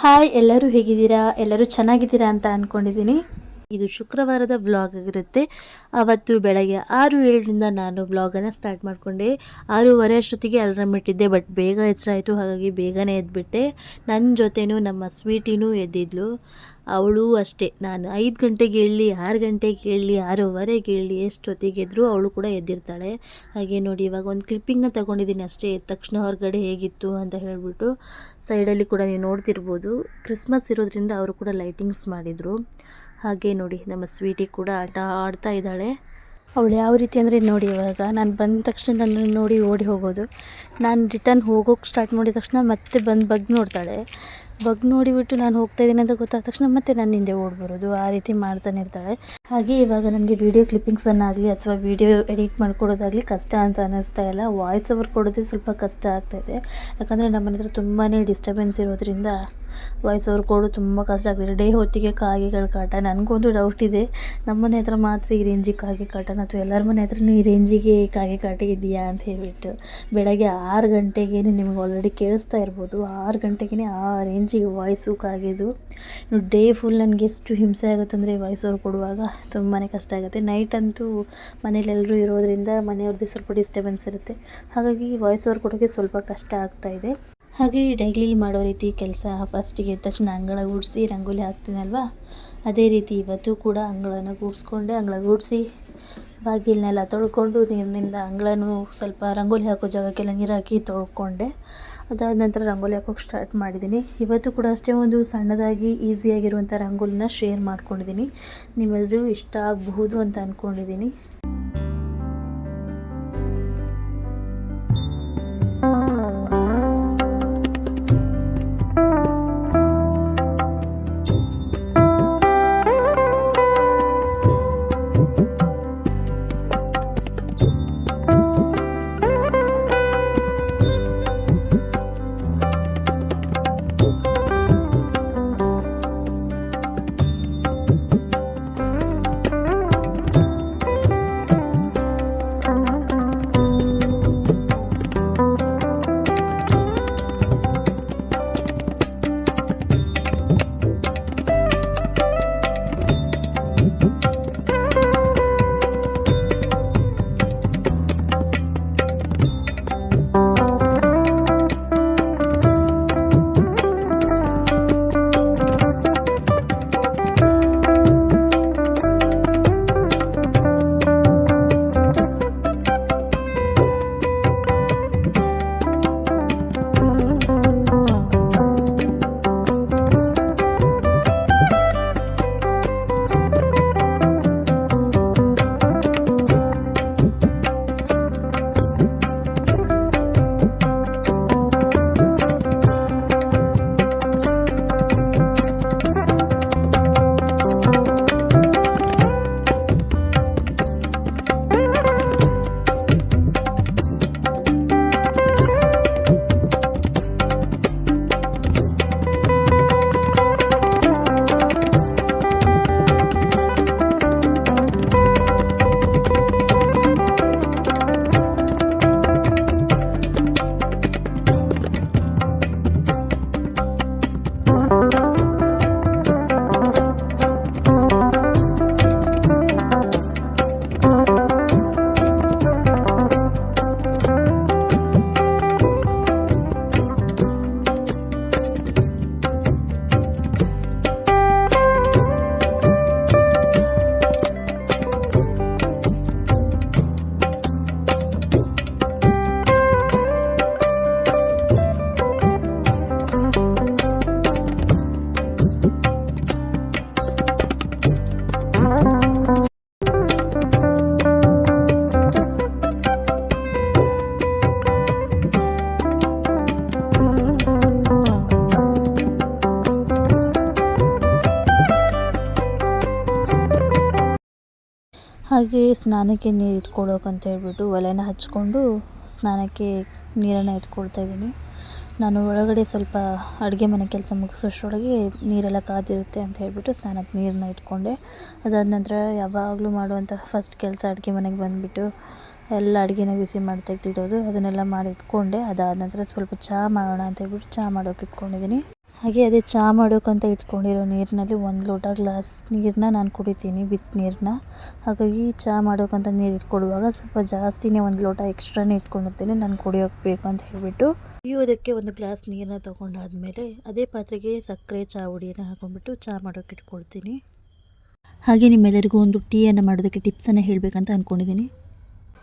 Hi ಎಲ್ಲರೂ ಹೇಗಿದ್ದೀರಾ? ಎಲ್ಲರೂ ಚೆನ್ನಾಗಿದ್ದೀರಾ ಅಂತ ಅಂದ್ಕೊಂಡಿದ್ದೀನಿ ಇದು ಶುಕ್ರವಾರದ ವ್ಲಾಗ್ ಆಗಿರುತ್ತೆ. ಅವತ್ತು ಬೆಳಗ್ಗೆ ಆರು ಏಳರಿಂದ ನಾನು ವ್ಲಾಗನ್ನು ಸ್ಟಾರ್ಟ್ ಮಾಡಿಕೊಂಡೆ. ಆರೂವರೆ ಅಷ್ಟೊತ್ತಿಗೆ ಅಲ್ರಾಮ್ ಇಟ್ಟಿದ್ದೆ ಬಟ್ ಬೇಗ ಹೆಸರಾಯಿತು ಹಾಗಾಗಿ ಬೇಗನೆ ಎದ್ಬಿಟ್ಟೆ. ನನ್ನ ಜೊತೆನೂ ನಮ್ಮ ಸ್ವೀಟಿನೂ ಎದ್ದಿದ್ಲು. ಅವಳು ಅಷ್ಟೇ. ನಾನು ಐದು ಗಂಟೆಗೆ ಹೇಳಲಿ ಆರು ಗಂಟೆಗೆ ಹೇಳಲಿ ಆರೂವರೆಗೆ ಎಷ್ಟೊತ್ತಿಗೆ ಎದ್ದರೂ ಅವಳು ಕೂಡ ಎದ್ದಿರ್ತಾಳೆ. ಹಾಗೆ ನೋಡಿ, ಇವಾಗ ಒಂದು ಕ್ಲಿಪ್ಪಿಂಗ್ನ ತಗೊಂಡಿದ್ದೀನಿ ಅಷ್ಟೇ. ಎದ್ದ ತಕ್ಷಣ ಹೊರಗಡೆ ಹೇಗಿತ್ತು ಅಂತ ಹೇಳಿಬಿಟ್ಟು ಸೈಡಲ್ಲಿ ಕೂಡ ನೀವು ನೋಡ್ತಿರ್ಬೋದು. ಕ್ರಿಸ್ಮಸ್ ಇರೋದ್ರಿಂದ ಅವರು ಕೂಡ ಲೈಟಿಂಗ್ಸ್ ಮಾಡಿದರು. ಹಾಗೆ ನೋಡಿ, ನಮ್ಮ ಸ್ವೀಟಿ ಕೂಡ ಆಟ ಆಡ್ತಾ ಇದ್ದಾಳೆ. ಅವಳು ಯಾವ ರೀತಿ ಅಂದರೆ ನೋಡಿ, ಇವಾಗ ನಾನು ಬಂದ ತಕ್ಷಣ ನನ್ನ ನೋಡಿ ಓಡಿ ಹೋಗೋದು. ನಾನು ರಿಟರ್ನ್ ಹೋಗೋಕೆ ಸ್ಟಾರ್ಟ್ ಮಾಡಿದ ತಕ್ಷಣ ಮತ್ತೆ ಬಂದು ಬಗ್ ನೋಡ್ತಾಳೆ. ಬಗ್ ನೋಡಿಬಿಟ್ಟು ನಾನು ಹೋಗ್ತಾ ಇದ್ದೀನಿ ಅಂತ ಗೊತ್ತಾದ ತಕ್ಷಣ ಮತ್ತೆ ನನ್ನ ಹಿಂದೆ ಓಡ್ಬರೋದು ಆ ರೀತಿ ಮಾಡ್ತಾನೆ ಇರ್ತಾಳೆ. ಹಾಗೆ ಇವಾಗ ನನಗೆ ವೀಡಿಯೋ ಕ್ಲಿಪ್ಪಿಂಗ್ಸನ್ನಾಗಲಿ ಅಥವಾ ವೀಡಿಯೋ ಎಡಿಟ್ ಮಾಡ್ಕೊಡೋದಾಗಲಿ ಕಷ್ಟ ಅಂತ ಅನ್ನಿಸ್ತಾ ಇಲ್ಲ. ವಾಯ್ಸ್ ಓವರ್ ಕೊಡೋದೇ ಸ್ವಲ್ಪ ಕಷ್ಟ ಆಗ್ತಾಯಿದೆ ಯಾಕಂದರೆ ನಮ್ಮ ಹತ್ರ ತುಂಬಾ ಡಿಸ್ಟರ್ಬೆನ್ಸ್ ಇರೋದ್ರಿಂದ ವಾಯ್ಸ್ ಕೊಡು ತುಂಬ ಕಷ್ಟ ಆಗ್ತಿದೆ. ಡೇ ಹೊತ್ತಿಗೆ ಕಾಗೆಗಳ ಕಾಟ, ನನಗೊಂದು ಡೌಟ್ ಇದೆ. ನಮ್ಮ ಮನೆ ಹತ್ರ ಮಾತ್ರ ಈ ರೇಂಜಿಗೆ ಕಾಗೆ ಕಾಟನ ಅಥವಾ ಎಲ್ಲರ ಮನೆ ಹತ್ರನೂ ಈ ರೇಂಜಿಗೆ ಕಾಗೆ ಕಾಟ ಇದೆಯಾ ಅಂತ ಹೇಳಿಬಿಟ್ಟು ಬೆಳಗ್ಗೆ ಆರು ಗಂಟೆಗೇ ನಿಮ್ಗೆ ಆಲ್ರೆಡಿ ಕೇಳಿಸ್ತಾ ಇರ್ಬೋದು. ಆರು ಗಂಟೆಗೇ ಆ ರೇಂಜಿಗೆ ವಾಯ್ಸು ಕಾಗೆದು. ಇನ್ನು ಡೇ ಫುಲ್ ನನಗೆ ಎಷ್ಟು ಹಿಂಸೆ ಆಗುತ್ತಂದರೆ ವಾಯ್ಸ್ ಓವರ್ ಕೊಡುವಾಗ ತುಂಬಾ ಕಷ್ಟ ಆಗುತ್ತೆ. ನೈಟ್ ಅಂತೂ ಮನೇಲಿ ಎಲ್ಲರೂ ಇರೋದ್ರಿಂದ ಮನೆಯವ್ರದ್ದು ಸ್ವಲ್ಪ ಡಿಸ್ಟರ್ಬೆನ್ಸ್ ಇರುತ್ತೆ. ಹಾಗಾಗಿ ವಾಯ್ಸ್ ಓವರ್ ಕೊಡೋಕ್ಕೆ ಸ್ವಲ್ಪ ಕಷ್ಟ ಆಗ್ತಾ ಇದೆ. ಹಾಗೆ ಡೈಲಿ ಮಾಡೋ ರೀತಿ ಕೆಲಸ ಫಸ್ಟಿಗೆ ಎದ್ದ ತಕ್ಷಣ ಅಂಗಳ ಗುಡಿಸಿ ರಂಗೋಲಿ ಹಾಕ್ತೀನಲ್ವ? ಅದೇ ರೀತಿ ಇವತ್ತು ಕೂಡ ಅಂಗಳನ ಗುಡಿಸ್ಕೊಂಡೆ, ಅಂಗಳ ಗುಡಿಸಿ ಬಾಗಿಲನ್ನೆಲ್ಲ ತೊಳ್ಕೊಂಡು ನೀರಿನಿಂದ ಅಂಗಳನೂ ಸ್ವಲ್ಪ ರಂಗೋಲಿ ಹಾಕೋ ಜಾಗಕ್ಕೆಲ್ಲ ನೀರು ಹಾಕಿ ತೊಳ್ಕೊಂಡೆ. ಅದಾದ ನಂತರ ರಂಗೋಲಿ ಹಾಕೋಕೆ ಸ್ಟಾರ್ಟ್ ಮಾಡಿದ್ದೀನಿ ಇವತ್ತು ಕೂಡ ಅಷ್ಟೇ ಒಂದು ಸಣ್ಣದಾಗಿ ಈಸಿಯಾಗಿರುವಂಥ ರಂಗೋಲಿನ ಶೇರ್ ಮಾಡ್ಕೊಂಡಿದ್ದೀನಿ ನಿಮ್ಮೆಲ್ಲರಿಗೂ ಇಷ್ಟ ಆಗಬಹುದು ಅಂತ ಅಂದ್ಕೊಂಡಿದ್ದೀನಿ ಹಾಗೆ ಸ್ನಾನಕ್ಕೆ ನೀರು ಇಟ್ಕೊಳ್ಳೋಕಂತ ಹೇಳ್ಬಿಟ್ಟು ಒಲೆನ ಹಚ್ಕೊಂಡು ಸ್ನಾನಕ್ಕೆ ನೀರನ್ನು ಇಟ್ಕೊಳ್ತಾ ಇದ್ದೀನಿ. ನಾನು ಒಳಗಡೆ ಸ್ವಲ್ಪ ಅಡುಗೆ ಮನೆ ಕೆಲಸ ಮುಗಿಸೋಷ್ಟರೊಳಗೆ ನೀರೆಲ್ಲ ಕಾದಿರುತ್ತೆ ಅಂತ ಹೇಳ್ಬಿಟ್ಟು ಸ್ನಾನಕ್ಕೆ ನೀರನ್ನ ಇಟ್ಕೊಂಡೆ. ಅದಾದ ನಂತರ ಯಾವಾಗಲೂ ಮಾಡುವಂಥ ಫಸ್ಟ್ ಕೆಲಸ ಅಡುಗೆ ಮನೆಗೆ ಬಂದುಬಿಟ್ಟು ಎಲ್ಲ ಅಡುಗೆನ ಬಿಸಿ ಮಾಡಿ ತೆಗೆದಿಡೋದು ಅದನ್ನೆಲ್ಲ ಮಾಡಿ ಇಟ್ಕೊಂಡೆ. ಅದಾದ ನಂತರ ಸ್ವಲ್ಪ ಚಹಾ ಮಾಡೋಣ ಅಂತ ಹೇಳ್ಬಿಟ್ಟು ಚಹಾ ಮಾಡೋಕೆ ಇಟ್ಕೊಂಡಿದ್ದೀನಿ. ಹಾಗೆ ಅದೇ ಚಹಾ ಮಾಡೋಕ್ಕಂತ ಇಟ್ಕೊಂಡಿರೋ ನೀರಿನಲ್ಲಿ ಒಂದು ಲೋಟ ಗ್ಲಾಸ್ ನೀರನ್ನ ನಾನು ಕುಡಿತೀನಿ ಬಿಸಿನೀರನ್ನ ಹಾಗಾಗಿ ಚಹಾ ಮಾಡೋಕ್ಕಂತ ನೀರು ಇಟ್ಕೊಳ್ಳುವಾಗ ಸ್ವಲ್ಪ ಜಾಸ್ತಿನೇ ಒಂದು ಲೋಟ ಎಕ್ಸ್ಟ್ರಾನೇ ಇಟ್ಕೊಂಡಿರ್ತೀನಿ, ನಾನು ಕುಡಿಯೋಕೆ ಬೇಕು ಅಂತ ಹೇಳಿಬಿಟ್ಟು. ಕುಡಿಯೋದಕ್ಕೆ ಒಂದು ಗ್ಲಾಸ್ ನೀರನ್ನ ತೊಗೊಂಡಾದ್ಮೇಲೆ ಅದೇ ಪಾತ್ರೆಗೆ ಸಕ್ಕರೆ ಚಹಾ ಹುಡಿಯನ್ನು ಹಾಕೊಂಡ್ಬಿಟ್ಟು ಚಹಾ ಮಾಡೋಕ್ಕೆ ಇಟ್ಕೊಳ್ತೀನಿ. ಹಾಗೆ ನಿಮ್ಮೆಲ್ಲರಿಗೂ ಒಂದು ಟೀಯನ್ನು ಮಾಡೋದಕ್ಕೆ ಟಿಪ್ಸನ್ನು ಹೇಳಬೇಕಂತ ಅಂದ್ಕೊಂಡಿದ್ದೀನಿ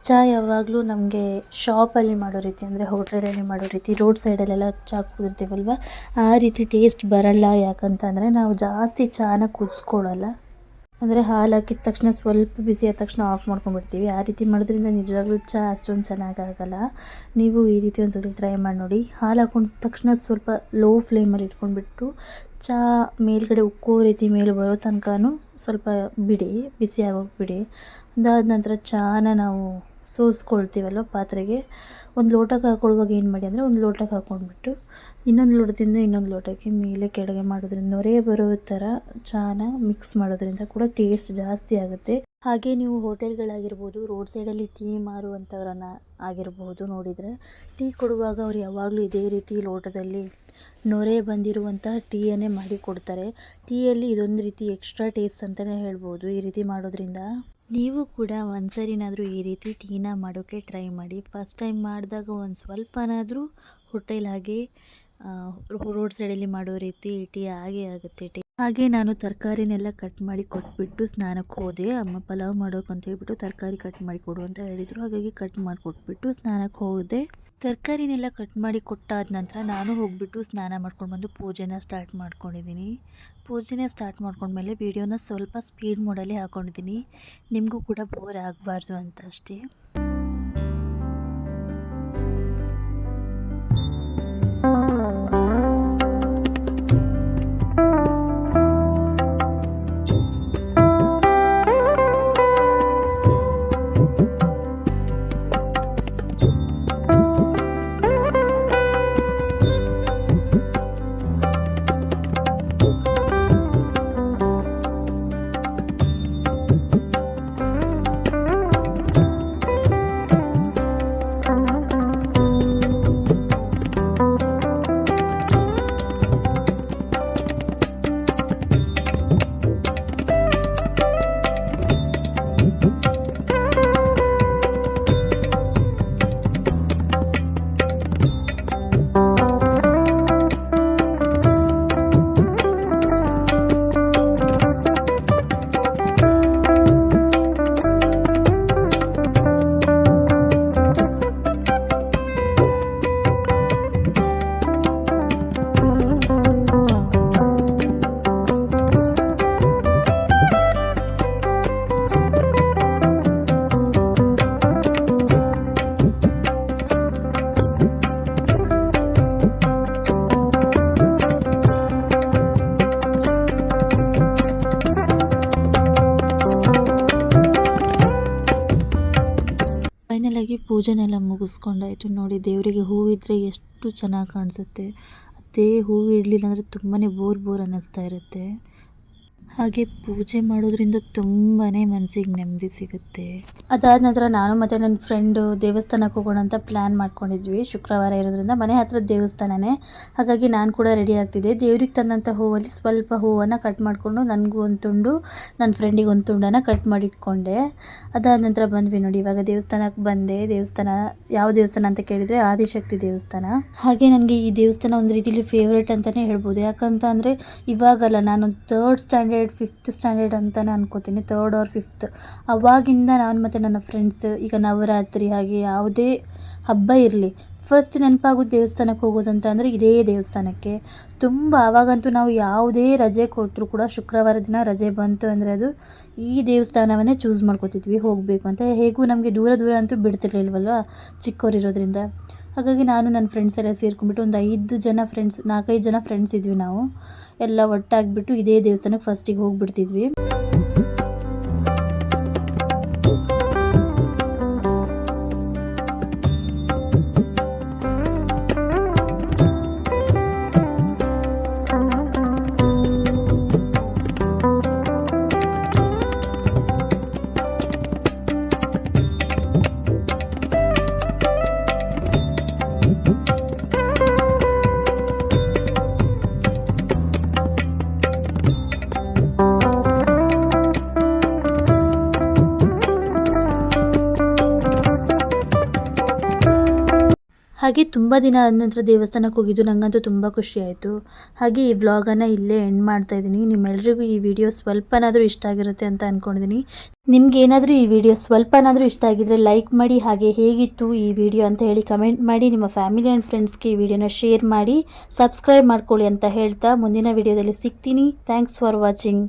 ಚಹಾ ಯಾವಾಗಲೂ ನಮಗೆ ಶಾಪಲ್ಲಿ ಮಾಡೋ ರೀತಿ ಅಂದರೆ ಹೋಟೆಲಲ್ಲಿ ಮಾಡೋ ರೀತಿ ರೋಡ್ ಸೈಡಲ್ಲೆಲ್ಲ ಚಹಾ ಕುದಿರ್ತೀವಲ್ವ ಆ ರೀತಿ ಟೇಸ್ಟ್ ಬರಲ್ಲ ಯಾಕಂತಂದರೆ ನಾವು ಜಾಸ್ತಿ ಚಹಾನ ಕುದಿಸ್ಕೊಳ್ಳಲ್ಲ ಅಂದರೆ ಹಾಲು ಹಾಕಿದ ತಕ್ಷಣ ಸ್ವಲ್ಪ ಬಿಸಿ ಆದ ತಕ್ಷಣ ಆಫ್ ಮಾಡ್ಕೊಂಡ್ಬಿಡ್ತೀವಿ. ಆ ರೀತಿ ಮಾಡೋದ್ರಿಂದ ನಿಜವಾಗ್ಲೂ ಚಾ ಅಷ್ಟೊಂದು ಚೆನ್ನಾಗಾಗಲ್ಲ. ನೀವು ಈ ರೀತಿ ಒಂದು ಟ್ರೈ ಮಾಡಿ ನೋಡಿ. ಹಾಲು ಹಾಕೊಂಡ ತಕ್ಷಣ ಸ್ವಲ್ಪ ಲೋ ಫ್ಲೇಮಲ್ಲಿ ಇಟ್ಕೊಂಡ್ಬಿಟ್ಟು ಚಾ ಮೇಲ್ಗಡೆ ಉಕ್ಕೋ ರೀತಿ ಮೇಲೆ ಬರೋ ತನಕನೂ ಸ್ವಲ್ಪ ಬಿಡಿ ಬಿಸಿ ಆಗೋಗಿ ಬಿಡಿ ಅದಾದ ನಂತರ ಚಹಾನ ನಾವು ಸೋಸ್ಕೊಳ್ತೀವಲ್ವ ಪಾತ್ರೆಗೆ? ಒಂದು ಲೋಟಕ್ಕೆ ಹಾಕೊಳ್ಳುವಾಗ ಏನು ಮಾಡಿ ಅಂದರೆ ಒಂದು ಲೋಟಕ್ಕೆ ಹಾಕ್ಕೊಂಡ್ಬಿಟ್ಟು ಇನ್ನೊಂದು ಲೋಟದಿಂದ ಇನ್ನೊಂದು ಲೋಟಕ್ಕೆ ಮೇಲೆ ಕೆಳಗೆ ಮಾಡೋದ್ರಿಂದ ನೊರೆ ಬರೋ ಥರ ಚಾನ ಮಿಕ್ಸ್ ಮಾಡೋದ್ರಿಂದ ಕೂಡ ಟೇಸ್ಟ್ ಜಾಸ್ತಿ ಆಗುತ್ತೆ. ಹಾಗೆ ನೀವು ಹೋಟೆಲ್ಗಳಾಗಿರ್ಬೋದು, ರೋಡ್ ಸೈಡಲ್ಲಿ ಟೀ ಮಾರುವಂಥವ್ರನ್ನ ಆಗಿರಬಹುದು ನೋಡಿದರೆ ಟೀ ಕೊಡುವಾಗ ಅವ್ರು ಯಾವಾಗಲೂ ಇದೇ ರೀತಿ ಲೋಟದಲ್ಲಿ ನೊರೆ ಬಂದಿರುವಂತಹ ಟೀಯನ್ನೇ ಮಾಡಿ ಕೊಡ್ತಾರೆ. ಟೀಯಲ್ಲಿ ಇದೊಂದು ರೀತಿ ಎಕ್ಸ್ಟ್ರಾ ಟೇಸ್ಟ್ ಅಂತಲೇ ಹೇಳ್ಬೋದು ಈ ರೀತಿ ಮಾಡೋದ್ರಿಂದ. ನೀವು ಕೂಡ ಒಂದ್ಸರಿನಾದರೂ ಈ ರೀತಿ ಟೀನ ಮಾಡೋಕ್ಕೆ ಟ್ರೈ ಮಾಡಿ. ಫಸ್ಟ್ ಟೈಮ್ ಮಾಡಿದಾಗ ಒಂದು ಸ್ವಲ್ಪನಾದರೂ ಹೋಟೆಲ್ ಹಾಗೆ ರೋಡ್ ಸೈಡಲ್ಲಿ ಮಾಡೋ ರೀತಿ ಟೀ ಹಾಗೆ ಆಗುತ್ತೆ. ಟೀ ಹಾಗೆ ನಾನು ತರಕಾರಿನೆಲ್ಲ ಕಟ್ ಮಾಡಿ ಕೊಟ್ಬಿಟ್ಟು ಸ್ನಾನಕ್ಕೆ ಹೋದೆ. ಅಮ್ಮ ಪಲಾವ್ ಮಾಡೋಕೆ ಅಂತ ಹೇಳ್ಬಿಟ್ಟು ತರಕಾರಿ ಕಟ್ ಮಾಡಿ ಕೊಡು ಅಂತ ಹೇಳಿದರು. ಹಾಗಾಗಿ ಕಟ್ ಮಾಡಿ ಕೊಟ್ಬಿಟ್ಟು ಸ್ನಾನಕ್ಕೆ ಹೋದೆ. ತರಕಾರಿನೆಲ್ಲ ಕಟ್ ಮಾಡಿ ಕೊಟ್ಟಾದ ನಂತರ ನಾನು ಹೋಗಿಬಿಟ್ಟು ಸ್ನಾನ ಮಾಡ್ಕೊಂಡು ಬಂದು ಪೂಜೆನ ಸ್ಟಾರ್ಟ್ ಮಾಡ್ಕೊಂಡಿದ್ದೀನಿ. ಪೂಜೆನ ಸ್ಟಾರ್ಟ್ ಮಾಡ್ಕೊಂಡ್ಮೇಲೆ ವೀಡಿಯೋನ ಸ್ವಲ್ಪ ಸ್ಪೀಡ್ ಮೋಡಲ್ಲಿ ಹಾಕ್ಕೊಂಡಿದ್ದೀನಿ ನಿಮಗೂ ಕೂಡ ಬೋರ್ ಆಗಬಾರ್ದು ಅಂತ ಅಷ್ಟೇ. Thank. ಪೂಜೆನೆಲ್ಲ ಮುಗಿಸ್ಕೊಂಡಾಯ್ತು. ನೋಡಿ, ದೇವರಿಗೆ ಹೂವಿದ್ರೆ ಎಷ್ಟು ಚೆನ್ನಾಗಿ ಕಾಣಿಸುತ್ತೆ. ಅದೇ ಹೂವು ಇಡಲಿಲ್ಲ ಅಂದರೆ ತುಂಬಾ ಬೋರ್ ಬೋರ್ ಅನ್ನಿಸ್ತಾ ಇರುತ್ತೆ. ಹಾಗೆ ಪೂಜೆ ಮಾಡೋದ್ರಿಂದ ತುಂಬಾ ಮನಸ್ಸಿಗೆ ನೆಮ್ಮದಿ ಸಿಗುತ್ತೆ. ಅದಾದ ನಂತರ ನಾನು ಮತ್ತೆ ನನ್ನ ಫ್ರೆಂಡು ದೇವಸ್ಥಾನಕ್ಕೆ ಹೋಗೋಣ ಅಂತ ಪ್ಲ್ಯಾನ್ ಮಾಡ್ಕೊಂಡಿದ್ವಿ. ಶುಕ್ರವಾರ ಇರೋದ್ರಿಂದ ಮನೆ ಹತ್ರ ದೇವಸ್ಥಾನನೇ. ಹಾಗಾಗಿ ನಾನು ಕೂಡ ರೆಡಿ ಆಗ್ತಿದ್ದೆ. ದೇವ್ರಿಗೆ ತಂದಂಥ ಹೂವಲ್ಲಿ ಸ್ವಲ್ಪ ಹೂವನ್ನು ಕಟ್ ಮಾಡಿಕೊಂಡು ನನಗೂ ಒಂದು ತುಂಡು ನನ್ನ ಫ್ರೆಂಡಿಗೆ ಒಂದು ತುಂಡನ್ನು ಕಟ್ ಮಾಡಿ ಇಟ್ಕೊಂಡೆ ಅದಾದ ನಂತರ ಬಂದ್ವಿ ನೋಡಿ. ಇವಾಗ ದೇವಸ್ಥಾನಕ್ಕೆ ಬಂದೆ. ದೇವಸ್ಥಾನ ಯಾವ ದೇವಸ್ಥಾನ ಅಂತ ಕೇಳಿದರೆ ಆದಿಶಕ್ತಿ ದೇವಸ್ಥಾನ. ಹಾಗೆ ನನಗೆ ಈ ದೇವಸ್ಥಾನ ಒಂದು ರೀತಿಯಲ್ಲಿ ಫೇವ್ರೇಟ್ ಅಂತಲೇ ಹೇಳ್ಬೋದು. ಯಾಕಂತ ಅಂದರೆ ಇವಾಗಲ್ಲ ನಾನು ತರ್ಡ್ ಸ್ಟ್ಯಾಂಡರ್ಡ್ ಫಿಫ್ತ್ ಸ್ಟ್ಯಾಂಡರ್ಡ್ ಅಂತಲೇ ಅನ್ಕೋತೀನಿ. ತರ್ಡ್ ಆರ್ ಫಿಫ್ತ್ ಅವಾಗಿಂದ ನಾನು ಮತ್ತು ನನ್ನ ಫ್ರೆಂಡ್ಸ್ ಈಗ ನವರಾತ್ರಿ ಹಾಗೆ ಯಾವುದೇ ಹಬ್ಬ ಇರಲಿ ಫಸ್ಟ್ ನೆನಪಾಗೋದು ದೇವಸ್ಥಾನಕ್ಕೆ ಹೋಗೋದಂತ ಅಂದರೆ ಇದೇ ದೇವಸ್ಥಾನಕ್ಕೆ. ತುಂಬ ಆವಾಗಂತೂ ನಾವು ಯಾವುದೇ ರಜೆ ಕೊಟ್ಟರು ಕೂಡ ಶುಕ್ರವಾರ ದಿನ ರಜೆ ಬಂತು ಅಂದರೆ ಅದು ಈ ದೇವಸ್ಥಾನವನ್ನೇ ಚೂಸ್ ಮಾಡ್ಕೋತಿದ್ವಿ, ಹೋಗಬೇಕು ಅಂತ. ಹೇಗೂ ನಮಗೆ ದೂರ ದೂರ ಅಂತೂ ಬಿಡ್ತಿರ್ಲಿಲ್ವಲ್ವ ಚಿಕ್ಕವರಿರೋದ್ರಿಂದ ಹಾಗಾಗಿ ನಾನು ನನ್ನ ಫ್ರೆಂಡ್ಸ್ ಎಲ್ಲ ಸೇರ್ಕೊಂಡ್ಬಿಟ್ಟು ಒಂದು ಐದು ಜನ ಫ್ರೆಂಡ್ಸ್ ನಾಲ್ಕೈದು ಜನ ಫ್ರೆಂಡ್ಸ್ ಇದ್ವಿ ನಾವು. ಎಲ್ಲ ಒಟ್ಟಾಗಿಬಿಟ್ಟು ಇದೇ ದೇವಸ್ಥಾನಕ್ಕೆ ಫಸ್ಟಿಗೆ ಹೋಗಿಬಿಡ್ತಿದ್ವಿ. ಹಾಗೆ ತುಂಬ ದಿನ ಆದ ನಂತರ ದೇವಸ್ಥಾನಕ್ಕೆ ಹೋಗಿದ್ದು ನನಗಂತೂ ತುಂಬ ಖುಷಿ ಆಯಿತು. ಹಾಗೆ ಈ ವ್ಲಾಗನ್ನು ಇಲ್ಲೇ ಎಂಡ್ ಮಾಡ್ತಾ ಇದ್ದೀನಿ. ನಿಮ್ಮೆಲ್ಲರಿಗೂ ಈ ವಿಡಿಯೋ ಸ್ವಲ್ಪನಾದರೂ ಇಷ್ಟ ಆಗಿರುತ್ತೆ ಅಂತ ಅಂದ್ಕೊಂಡಿದ್ದೀನಿ ನಿಮ್ಗೆ ಏನಾದರೂ ಈ ವಿಡಿಯೋ ಸ್ವಲ್ಪನಾದರೂ ಇಷ್ಟ ಆಗಿದ್ರೆ ಲೈಕ್ ಮಾಡಿ, ಹಾಗೆ ಹೇಗಿತ್ತು ಈ ವಿಡಿಯೋ ಅಂತ ಹೇಳಿ ಕಮೆಂಟ್ ಮಾಡಿ, ನಿಮ್ಮ ಫ್ಯಾಮಿಲಿ ಆ್ಯಂಡ್ ಫ್ರೆಂಡ್ಸ್ಗೆ ಈ ವಿಡಿಯೋನ ಶೇರ್ ಮಾಡಿ ಸಬ್ಸ್ಕ್ರೈಬ್ ಮಾಡ್ಕೊಳ್ಳಿ ಅಂತ ಹೇಳ್ತಾ ಮುಂದಿನ ವಿಡಿಯೋದಲ್ಲಿ ಸಿಗ್ತೀನಿ. Thanks for watching